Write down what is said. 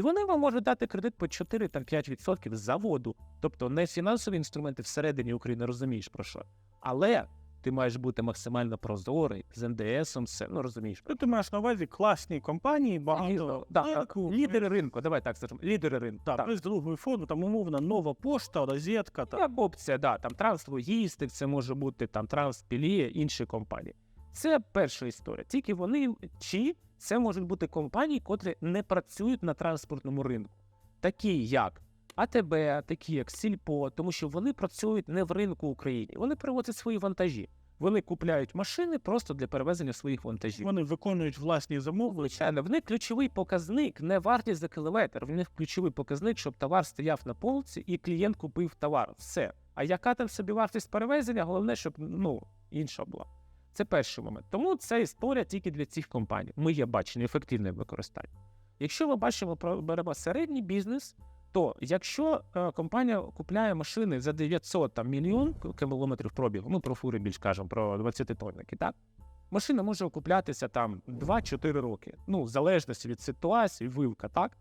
І вони вам можуть дати кредит по 4-5% за воду. Тобто не фінансові інструменти всередині України розумієш про що. Але ти маєш бути максимально прозорий з НДСом, все, ну розумієш. Ну, ти маєш на увазі класні компанії, багато Да, ринку, лідери ринку, давай так скажемо, лідери ринку. Так, без другої форми, там умовна нова пошта, розетка. Та. Як опція, да, там транслогістик, це може бути там транспілія, інші компанії. Це перша історія. Тільки вони чи це можуть бути компанії, котрі не працюють на транспортному ринку, такі як АТБ, такі як Сільпо, тому що вони працюють не в ринку України. Вони привозять свої вантажі. Вони купляють машини просто для перевезення своїх вантажів. Вони виконують власні замовлення. Звичайно, в них ключовий показник не вартість за кілометр. В них ключовий показник, щоб товар стояв на полці і клієнт купив товар. Все. А яка там собі вартість перевезення? Головне, щоб ну інша була. Це перший момент. Тому це історія тільки для цих компаній. Ми є бачення ефективне використання. Якщо ми бачимо беремо середній бізнес, то якщо е, компанія купляє машини за 900 там, мільйон кілометрів пробігу, ми про фури більш кажемо, про 20-тонники, так? Машина може окуплятися там 2-4 роки. Ну, в залежності від ситуації, вилка, так?